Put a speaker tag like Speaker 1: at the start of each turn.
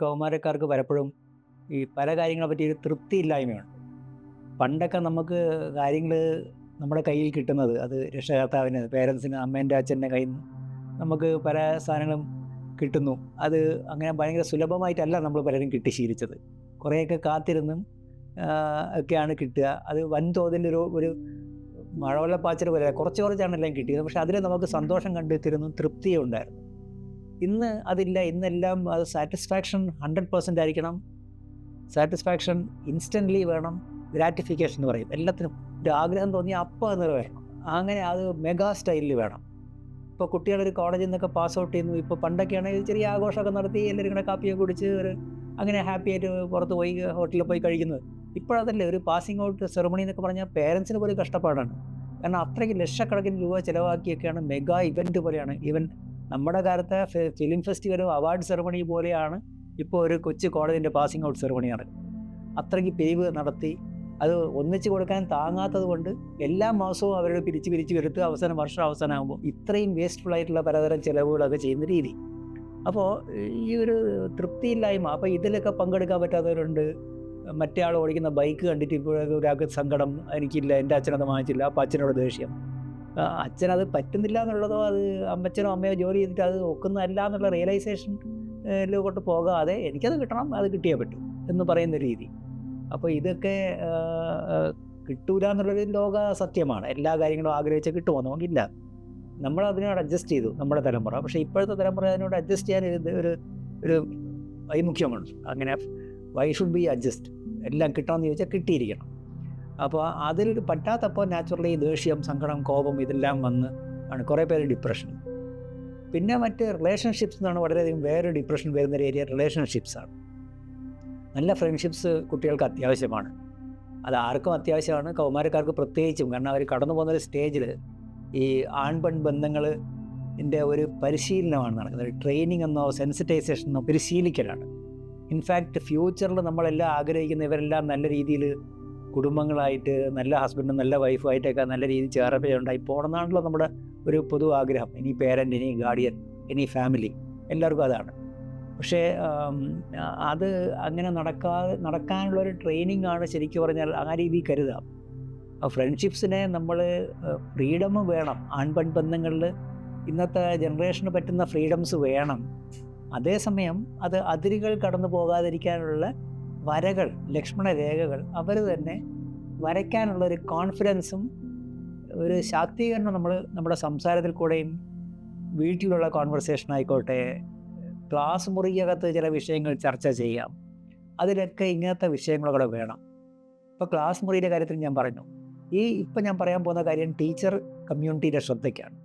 Speaker 1: കൗമാരക്കാർക്ക് പലപ്പോഴും ഈ പല കാര്യങ്ങളെ പറ്റി ഒരു തൃപ്തിയില്ലായ്മയാണ് പണ്ടൊക്കെ നമുക്ക് കാര്യങ്ങൾ നമ്മുടെ കയ്യിൽ കിട്ടുന്നത് അത് രക്ഷകർത്താവിന് പേരൻസിന് അമ്മേന്റെ അച്ഛന്റെ കയ്യിൽ നിന്ന് നമുക്ക് പല സാധനങ്ങളും കിട്ടുന്നു. അത് അങ്ങനെ ഭയങ്കര സുലഭമായിട്ടല്ല നമ്മൾ പലരും കിട്ടി ശീലിച്ചത്. കുറേയൊക്കെ കാത്തിരുന്നും ഒക്കെയാണ് കിട്ടുക. അത് വൻതോതിൽ ഒരു ഒരു മഴവെള്ളപ്പാച്ചിൽ പോലെ കുറച്ച് കുറച്ചാണ് എല്ലാം കിട്ടിയത്. പക്ഷെ അതിൽ നമുക്ക് സന്തോഷം കണ്ടെത്തിയിരുന്നു തൃപ്തിയും ഉണ്ടായിരുന്നു ഇന്ന് അതില്ല ഇന്നെല്ലാം അത് സാറ്റിസ്ഫാക്ഷൻ ഹൺഡ്രഡ് പെർസെന്റ് ആയിരിക്കണം. സാറ്റിസ്ഫാക്ഷൻ ഇൻസ്റ്റന്റ്ലി വേണം. ഗ്രാറ്റിഫിക്കേഷൻ എന്ന് പറയും. എല്ലാത്തിനും ഒരു ആഗ്രഹം തോന്നിയാൽ അപ്പം നിറവേറണം. അങ്ങനെ അത് മെഗാ സ്റ്റൈലിൽ വേണം. ഇപ്പോൾ കുട്ടികളൊരു കോളേജിൽ നിന്നൊക്കെ പാസ് ഔട്ട് ചെയ്യുന്നു. ഇപ്പോൾ പണ്ടൊക്കെ ആണെങ്കിൽ ചെറിയ ആഘോഷമൊക്കെ നടത്തി എല്ലാവരും കൂടെ കാപ്പിയൊക്കെ കുടിച്ച് ഒരു അങ്ങനെ ഹാപ്പി ആയിട്ട് പുറത്ത് പോയി ഹോട്ടലിൽ പോയി കഴിക്കുന്നത്. ഇപ്പോഴതല്ലേ ഒരു പാസിംഗ് ഔട്ട് സെറമണി എന്നൊക്കെ പറഞ്ഞാൽ പേരൻസിന് പോലും കഷ്ടപ്പാടാണ്. കാരണം അത്രയ്ക്ക് ലക്ഷക്കണക്കിന് രൂപ ചിലവാക്കിയൊക്കെയാണ് മെഗാ ഇവന്റ് പോലെയാണ്. ഈവൻ നമ്മുടെ കാലത്തെ ഫിലിം ഫെസ്റ്റിവലും അവാർഡ് സെറമണി പോലെയാണ് ഇപ്പോൾ ഒരു കൊച്ചു കോളേജിന്റെ പാസിംഗ് ഔട്ട് സെറമണി നടക്കുന്നത് അത്രയ്ക്ക് പിരിവ് നടത്തി അത് ഒന്നിച്ചു കൊടുക്കാൻ താങ്ങാത്തത് കൊണ്ട് എല്ലാ മാസവും അവരോട് പിരിച്ച് പിരിച്ച് വരുത്ത് അവസാനം വർഷം അവസാനമാകുമ്പോൾ ഇത്രയും വേസ്റ്റ്ഫുൾ ആയിട്ടുള്ള പലതരം ചിലവുകളൊക്കെ ചെയ്യുന്ന രീതി. അപ്പോൾ ഈ ഒരു തൃപ്തിയില്ലായ്മ അപ്പോൾ ഇതിലൊക്കെ പങ്കെടുക്കാൻ പറ്റാത്തവരുണ്ട്. മറ്റേ ആൾ ഓടിക്കുന്ന ബൈക്ക് കണ്ടിട്ട് ഇപ്പോഴൊക്കെ ഒരാൾക്ക് സങ്കടം എനിക്കില്ല എന്റെ അച്ഛനത് വാങ്ങിച്ചില്ല അപ്പം അച്ഛനോട് ദേഷ്യം. അച്ഛനത് പറ്റുന്നില്ല എന്നുള്ളതോ അത് അമ്മച്ചനോ അമ്മയോ ജോലി ചെയ്തിട്ട് അത് ഒക്കുന്നതല്ല എന്നുള്ള റിയലൈസേഷനിലോട്ട് പോകാതെ എനിക്കത് കിട്ടണം അത് കിട്ടിയേ പറ്റൂ എന്ന് പറയുന്ന രീതി. അപ്പോൾ ഇതൊക്കെ കിട്ടൂല എന്നുള്ളൊരു ലോക സത്യമാണ്. എല്ലാ കാര്യങ്ങളും ആഗ്രഹിച്ച് കിട്ടുമോ നമുക്കില്ല നമ്മൾ അതിനോട് അഡ്ജസ്റ്റ് ചെയ്തു നമ്മുടെ തലമുറ. പക്ഷേ ഇപ്പോഴത്തെ തലമുറ അതിനോട് അഡ്ജസ്റ്റ് ചെയ്യാൻ ഒരു ഒരു വൈമുഖ്യമുണ്ട്. അങ്ങനെ വൈ ഷുഡ് ബി അഡ്ജസ്റ്റ് എല്ലാം കിട്ടണമെന്ന് ചോദിച്ചാൽ കിട്ടിയിരിക്കണം. അപ്പോൾ അതിൽ പറ്റാത്തപ്പോൾ നാച്ചുറലി ദേഷ്യം സങ്കടം കോപം ഇതെല്ലാം വന്ന് ആണ് കുറേ പേര് ഡിപ്രഷൻ പിന്നെ മറ്റ് റിലേഷൻഷിപ്സ് എന്നാണ് വളരെയധികം വേറെ ഡിപ്രഷൻ വരുന്ന ഏരിയ റിലേഷൻഷിപ്സാണ് നല്ല ഫ്രണ്ട്ഷിപ്സ് കുട്ടികൾക്ക് അത്യാവശ്യമാണ്. അത് ആർക്കും അത്യാവശ്യമാണ്. കൗമാരക്കാർക്ക് പ്രത്യേകിച്ചും. കാരണം അവർ കടന്നു പോകുന്ന ഒരു സ്റ്റേജിൽ ഈ ആൺ പെൺ ബന്ധങ്ങൾ ഇതിന്റെ ഒരു പരിശീലനമാണ് നടക്കുന്നത്. ട്രെയിനിങ് എന്നോ സെൻസിറ്റൈസേഷൻ എന്നോ പരിശീലിക്കലാണ്. ഇൻഫാക്റ്റ് ഫ്യൂച്ചറിൽ നമ്മളെല്ലാം ആഗ്രഹിക്കുന്ന ഇവരെല്ലാം നല്ല രീതിയിൽ കുടുംബങ്ങളായിട്ട് നല്ല ഹസ്ബൻഡും നല്ല വൈഫുമായിട്ടൊക്കെ നല്ല രീതിയിൽ ചേർപ്പുണ്ടായി പോകണമെന്നാണല്ലോ നമ്മുടെ ഒരു പൊതു ആഗ്രഹം ഇനി പേരന്റ് ഇനി ഗാർഡിയൻ ഇനി ഫാമിലി എല്ലാവർക്കും അതാണ്. പക്ഷേ അത് അങ്ങനെ നടക്കാ നടക്കാനുള്ള ഒരു ട്രെയിനിങ് ആണ് ശരിക്കും പറഞ്ഞാൽ ആ രീതിയിൽ കരുതാം. ഫ്രണ്ട്ഷിപ്സിനെ നമ്മൾ ഫ്രീഡം വേണം. ആൺപെൺ ബന്ധങ്ങളിൽ ഇന്നത്തെ ജനറേഷന് പറ്റുന്ന ഫ്രീഡംസ് വേണം. അതേസമയം അത് അതിരുകൾ കടന്നു പോകാതിരിക്കാനുള്ള വരകൾ ലക്ഷ്മണ രേഖകൾ അവർ തന്നെ വരയ്ക്കാനുള്ള ഒരു കോൺഫിഡൻസും ഒരു ശാക്തീകരണം നമ്മൾ നമ്മുടെ സംസാരത്തിൽ കൂടെയും വീട്ടിലുള്ള കോൺവെർസേഷൻ ആയിക്കോട്ടെ ക്ലാസ് മുറിക്കകത്ത് ചില വിഷയങ്ങൾ ചർച്ച ചെയ്യാം. അതിലൊക്കെ ഇങ്ങനത്തെ വിഷയങ്ങളൊക്കെ വേണം. ഇപ്പോൾ ക്ലാസ് മുറിയുടെ കാര്യത്തിൽ ഞാൻ പറഞ്ഞു. ഈ ഇപ്പം ഞാൻ പറയാൻ പോകുന്ന കാര്യം ടീച്ചർ കമ്മ്യൂണിറ്റിയുടെ ശ്രദ്ധയ്ക്കാണ്.